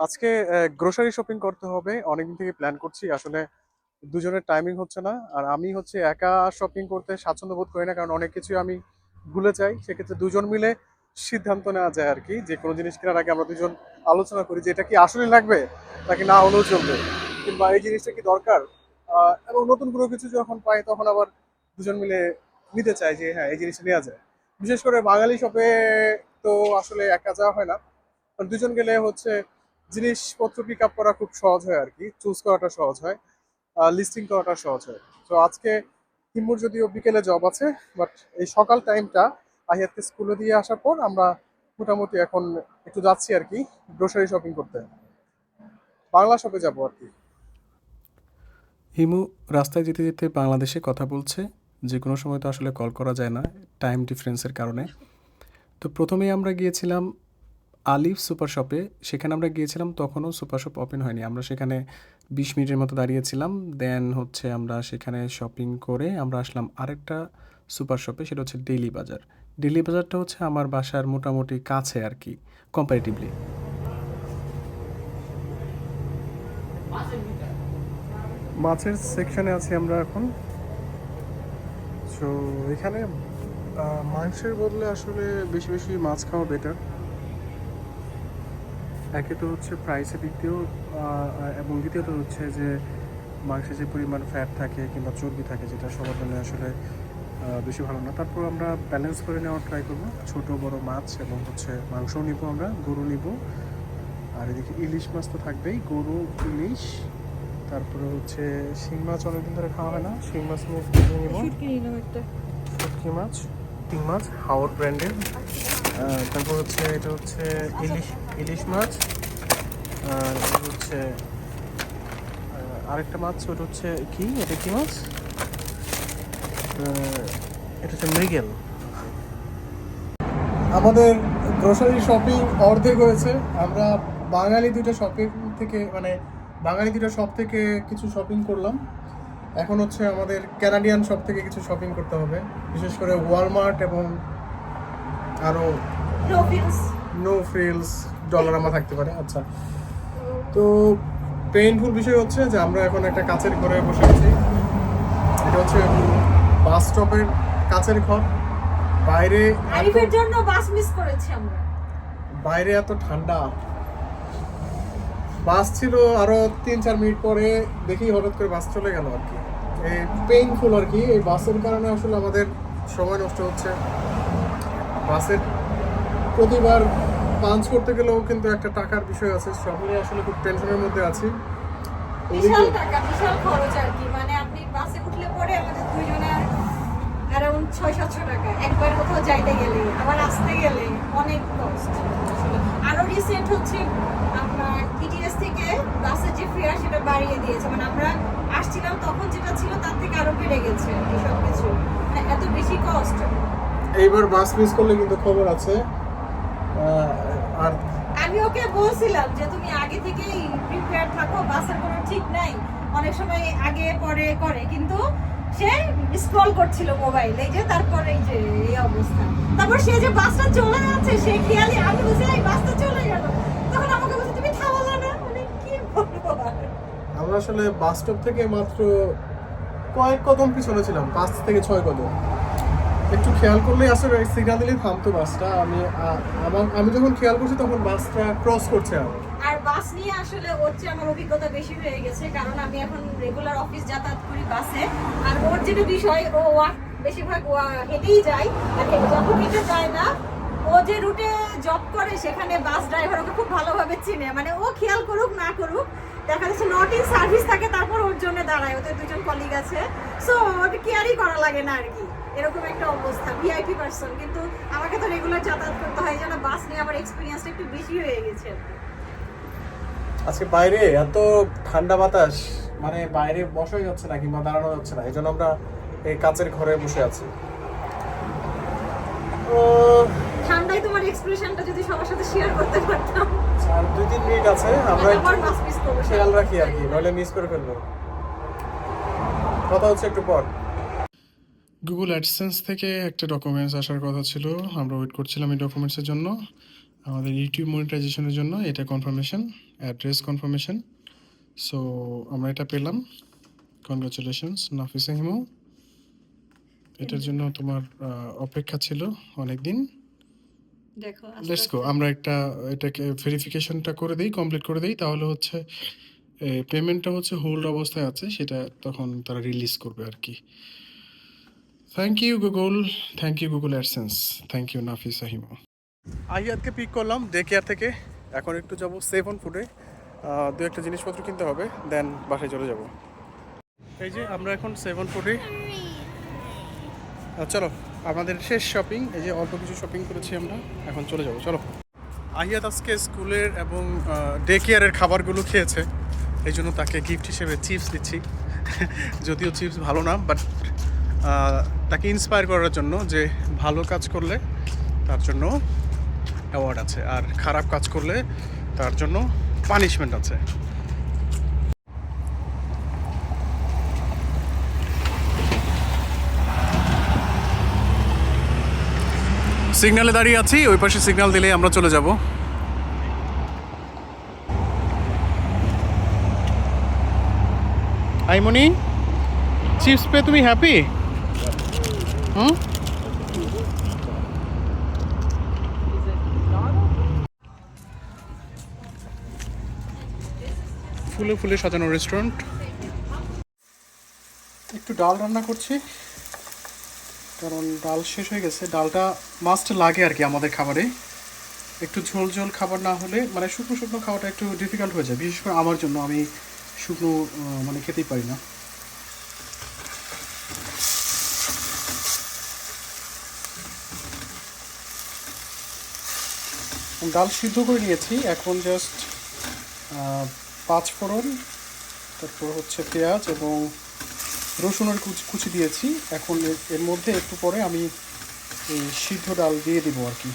আজকে grocery shopping করতে হবে। অনেকদিন থেকে প্ল্যান করছি। আসলে দুজনের টাইমিং হচ্ছে না। আর আমি হচ্ছে একা শপিং করতে স্বাচ্ছন্দ্য বোধ করি না, কারণ অনেক কিছুই আমি ভুলে যাই। সেক্ষেত্রে দুজন মিলে সিদ্ধান্ত নেওয়া যায় আর কি যে কোনো জিনিস কেনার আগে আমরা দুজন আলোচনা করি যে এটা কি আসলে লাগবে, নাকি না হলেও চলবে। কিংবা এই জিনিসটা কি দরকার? এবং নতুন কোনো কিছু যখন পাই, তখন আবার দুজন মিলে নিতে চাই যে হ্যাঁ এই জিনিসটা নেওয়া যায়। বিশেষ করে বাঙালি শপে তো আসলে একা যাওয়া হয় না। দুজন গেলে হচ্ছে জিনিসপত্র পিক আপ করা খুব সহজ হয় আর কি চুজ করাটা সহজ হয় লিস্টিং করাটা সহজ হয়। তো আজকে হিম্মুর যদিও বিকেলে জব আছে বাট এই সকাল টাইমটা আহিয়াতকে স্কুলে দিয়ে আসার পর আমরা মোটামুটি এখন একটু যাচ্ছি আর কি গ্রোসারি শপিং করতে। বাংলা শপে যাব আর কি হিমু, রাস্তায় যেতে যেতে বাংলাদেশে কথা বলছে, যে কোনো সময় তো আসলে কল করা যায় না টাইম ডিফারেন্সের কারণে। তো প্রথমেই আমরা গিয়েছিলাম আলিফ সুপার শপে, সেখানে আমরা গিয়েছিলাম, তখনও সুপার শপ ওপেন হয়নি। আমরা সেখানে বিশ মিনিটের মতো দাঁড়িয়েছিলাম দেন হচ্ছে আমরা সেখানে শপিং করে আমরা আসলাম আরেকটা সুপার শপে, সেটা হচ্ছে ডেইলি বাজার ডেইলি বাজারটা হচ্ছে আমার বাসার মোটামুটি কাছে আর কি কম্পারেটিভলি মাছের সেকশনে আছি আমরা এখন। তো এখানে মাংসের বদলে আসলে বেশি বেশি মাছ খাওয়া বেটার একে তো হচ্ছে প্রাইসের দিক দিয়েও এবং দ্বিতীয়ত হচ্ছে যে মাংসে যে পরিমাণ ফ্যাট থাকে কিংবা চর্বি থাকে যেটা সবার জন্য আসলে বেশি ভালো না। তারপর আমরা ব্যালেন্স করে নেওয়ার ট্রাই করব। ছোট বড় মাছ এবং হচ্ছে মাংসও নিব আমরা গরু নিব। আর এদিকে ইলিশ মাছ তো থাকবেই গরু ইলিশ তারপরে হচ্ছে শিং মাছ অনেকদিন ধরে খাওয়া হয় না। শিং মাছ নিয়ে নিব? শুটকি মাছ শিং মাছ হাওড় ব্র্যান্ডের তারপর হচ্ছে এটা হচ্ছে ইলিশ ইলিশ মাছ আর হচ্ছে আরেকটা মাছ ওটা হচ্ছে কি? এটা কি মাছ? এটা হচ্ছে মৃগেল। আমাদের গ্রোসারি শপিং অর্ধেক হয়েছে। আমরা বাঙালি দুটো শপিং থেকে মানে বাঙালি দুটো শপ থেকে কিছু শপিং করলাম। এখন হচ্ছে আমাদের ক্যানাডিয়ান শপ থেকে কিছু শপিং করতে হবে। বিশেষ করে ওয়ালমার্ট এবং আরও নো ফ্রিলস ডলারামা থাকতে পারে আচ্ছা। তো পেইনফুল বিষয় হচ্ছে যে আমরা এখন একটা কাচের ঘরে বসে আছি। এটা হচ্ছে বাস স্টপের কাচের ঘর। বাইরে আরিফের জন্য বাস মিস করেছি আমরা। বাইরে এত ঠান্ডা। বাস ছিল আরও তিন চার মিনিট পরে দেখি হঠাৎ করে বাস চলে গেল আর কি। এই পেইনফুল আর কি এই বাসের কারণে আসলে আমাদের সময় নষ্ট হচ্ছে। বাসের প্রতিবার পাঞ্চ করতে গেলেও কিন্তু একটা টাকার বিষয় আছে সব মিলিয়ে আসলে খুব টেনশনের মধ্যে আছি। বিশাল টাকা বিশাল খরচ আর কি। মানে আপনি বাসে উঠলে পরে আমাদের অ্যারাউন্ড ছয় সাতশো টাকা। একবার কোথাও যাইতে গেলে আবার আসতে গেলে অনেক কস্ট আরও রিসেন্ট হচ্ছে আপনার ইটিএস থেকে বাসের যে ফেয়ার সেটা বাড়িয়ে দিয়েছে। মানে আমরা আসছিলাম তখন যেটা ছিল তার থেকে আরও বেড়ে গেছে এই সব কিছু। মানে এত বেশি কস্ট এইবার বাস মিস করলে কিন্তু খবর আছে। আর আমি ওকে বলছিলাম যে তুমি আগে থেকেই প্রিপেয়ার থাকো বাসের কোনো ঠিক নাই অনেক সময় আগে পরে করে কিন্তু সে স্ক্রল করছিল মোবাইল এই যে তারপরে এই যে এই অবস্থা। তারপর সে যে বাসটা চলে যাচ্ছে সে খেয়ালি আমি এই বাসটা চলে গেল। তখন আমাকে বলছে তুমি থামালে না? মানে কি বলব আমরা আসলে বাস স্টপ থেকে মাত্র কয়েক কদম পিছনে ছিলাম পাঁচ থেকে ছয় কদম। একটু খেয়াল করলেই আসলে সিগনাল দিলেই থামতো বাসটা। আমি আমার, আমি যখন খেয়াল করছি তখন বাসটা ক্রস করছে আর। আর বাস নিয়ে আসলে ওর চেয়ে আমার অভিজ্ঞতা বেশি হয়ে গেছে, কারণ আমি এখন রেগুলার অফিস যাতায়াত করি বাসে। আর ওর যেটা বিষয়, ও বেশিরভাগ হেঁটেই যায় হে- যখন হেঁটে যায় না, ও যে রুটে জব করে সেখানে বাস ড্রাইভার ওকে খুব ভালোভাবে চিনে। মানে ও খেয়াল করুক, না করুক, দেখা যাচ্ছে নট ইন সার্ভিস থাকে, তারপর ওর জন্য দাঁড়ায়। ওদের দুজন কলিগ আছে। সো ওকে কেয়ারই করা লাগে না আর কি। এরকম একটা অবস্থা ভিআইপি পার্সন কিন্তু আমাকে তো রেগুলার যাতায়াত করতে হয় যেন বাস নিয়ে আমার এক্সপিরিয়েন্সটা একটু বেশি হয়ে গেছে আজকে বাইরে এত ঠান্ডা বাতাস মানে বাইরে বসাই যাচ্ছে না কিংবা দাঁড়ানো যাচ্ছে না এই জন্য আমরা এই কাচের ঘরে বসে আছি। তো ঠান্ডায় তোমার এক্সপ্রেশনটা যদি সবার সাথে শেয়ার করতে পারতাম। আর দুই তিন মিনিট আছে আমরা করব। খেয়াল রাখি আর কি নইলে মিস করে ফেলব। কথা হচ্ছে একটু পর। গুগল অ্যাডসেন্স থেকে একটা ডকুমেন্টস আসার কথা ছিল। আমরা ওয়েট করছিলাম এই ডকুমেন্টসের জন্য। আমাদের ইউটিউব মনিটাইজেশনের জন্য এটা কনফার্মেশন অ্যাড্রেস কনফার্মেশন সো আমরা এটা পেলাম। কনগ্রাচুলেশনস নাফিসা হিমু এটার জন্য তোমার অপেক্ষা ছিল অনেক দিন দেখো লেটস গো আমরা একটা এটাকে ভেরিফিকেশনটা করে দিই কমপ্লিট করে দিই। তাহলে হচ্ছে পেমেন্টটা হচ্ছে হোল্ড অবস্থায় আছে সেটা তখন তারা রিলিজ করবে আর কি। Thank you Google thank you Google AdSense thank you Nafis Ahima আহিয়াদকে pick করলাম ডে কেয়ার থেকে। এখন একটু যাব সেভন ফুডে দু একটা জিনিসপত্র কিনতে হবে দেন বাসায় চলে যাব। এই যে আমরা এখন সেভেন ফুডে চলো, আমাদের শেষ শপিং এই যে অল্প কিছু শপিং করেছি আমরা, এখন চলে যাব, চলো। আহিয়াত আজকে স্কুলের এবং ডে কেয়ারের খাবারগুলো খেয়েছে। এই জন্য তাকে গিফট হিসেবে চিপস দিচ্ছি। যদিও চিপস ভালো না বাট তাকে ইন্সপায়ার করার জন্য যে ভালো কাজ করলে তার জন্য অ্যাওয়ার্ড আছে, আর খারাপ কাজ করলে তার জন্য পানিশমেন্ট আছে। সিগন্যালে দাঁড়িয়ে আছি, ওই পাশে সিগন্যাল দিলেই আমরা চলে যাব। আইমনি চিপস পে তুমি হ্যাপি ফুলে ফুলে সাজানো রেস্টুরেন্ট একটু ডাল রান্না করছি। কারণ ডাল শেষ হয়ে গেছে। ডালটা মাস্ট লাগে আর কি আমাদের খাবারে। একটু ঝোল ঝোল খাবার না হলে মানে শুকনো শুকনো খাওয়াটা একটু ডিফিকাল্ট হয়ে যায়। বিশেষ করে আমার জন্য, আমি শুকনো মানে খেতেই পারি না। ডাল সিদ্ধ করে নিয়েছি। এখন জাস্ট পাঁচ ফোড়ন, তারপর হচ্ছে পেঁয়াজ এবং রসুনের কুচি কুচি দিয়েছি। এখন এর- মধ্যে একটু পরে আমি এই সিদ্ধ ডাল দিয়ে দিব আর কি।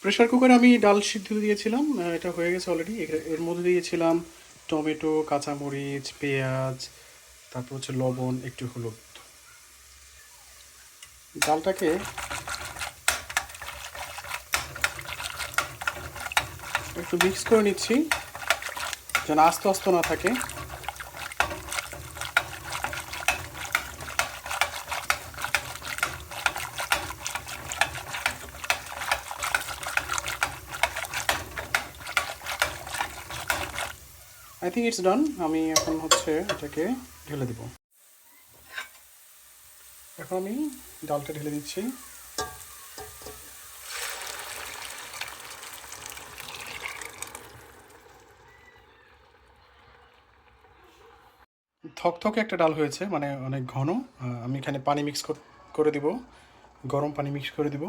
প্রেশার কুকারে আমি ডাল সিদ্ধ দিয়েছিলাম এটা হয়ে গেছে অলরেডি এর মধ্যে দিয়েছিলাম টমেটো, কাঁচামরিচ, পেঁয়াজ, তারপর হচ্ছে লবণ, একটু হলুদ। ডালটাকে একটু মিক্স করে নিচ্ছি, যেন আস্তে আস্তে না থাকে। আই থিঙ্ক ইটস ডান আমি এখন হচ্ছে এটাকে ঢেলে দিব। এখন আমি ডালটা ঢেলে দিচ্ছি। থকথকে একটা ডাল হয়েছে মানে অনেক ঘন। আমি এখানে পানি মিক্স করে দিব। গরম পানি মিক্স করে দিব।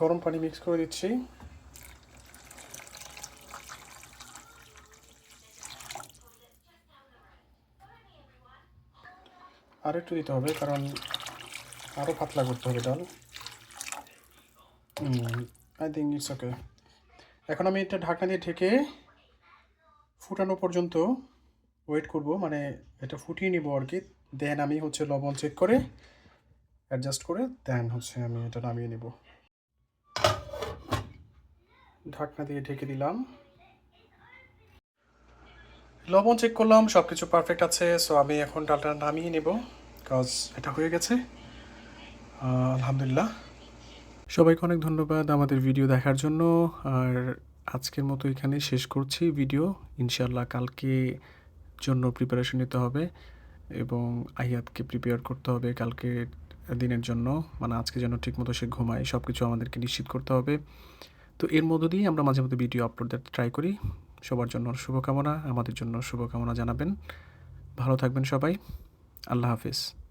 গরম পানি মিক্স করে দিচ্ছি। আর একটু দিতে হবে, কারণ আরও পাতলা করতে হবে ডাল। আই থিঙ্ক ইটস ওকে এখন আমি এটা ঢাকনা দিয়ে ঢেকে ফুটানো পর্যন্ত ওয়েট করব মানে এটা ফুটিয়ে নিব আর কি। দেন আমি হচ্ছে লবণ চেক করে অ্যাডজাস্ট করে দেন হচ্ছে আমি এটা নামিয়ে নেব। ঢাকনা দিয়ে ঢেকে দিলাম। লবণ চেক করলাম সব কিছু পারফেক্ট আছে সো আমি এখন ডালটা নামিয়ে নেব বিকজ এটা হয়ে গেছে। আলহামদুলিল্লাহ। সবাইকে অনেক ধন্যবাদ আমাদের ভিডিও দেখার জন্য, আর আজকের মতো এখানে শেষ করছি ভিডিও ইনশাল্লাহ কালকে জন্য প্রিপারেশন নিতে হবে এবং আহিয়াতকে প্রিপেয়ার করতে হবে কালকে দিনের জন্য। মানে আজকে যেন ঠিকমতো সে ঘুমায় সব কিছু আমাদেরকে নিশ্চিত করতে হবে। তো এর মধ্য দিয়ে আমরা মাঝে মধ্যে ভিডিও আপলোড দিতে ট্রাই করি। সবার জন্য শুভকামনা, আমাদের জন্য শুভকামনা জানাবেন। ভালো থাকবেন সবাই। আল্লাহ হাফিজ।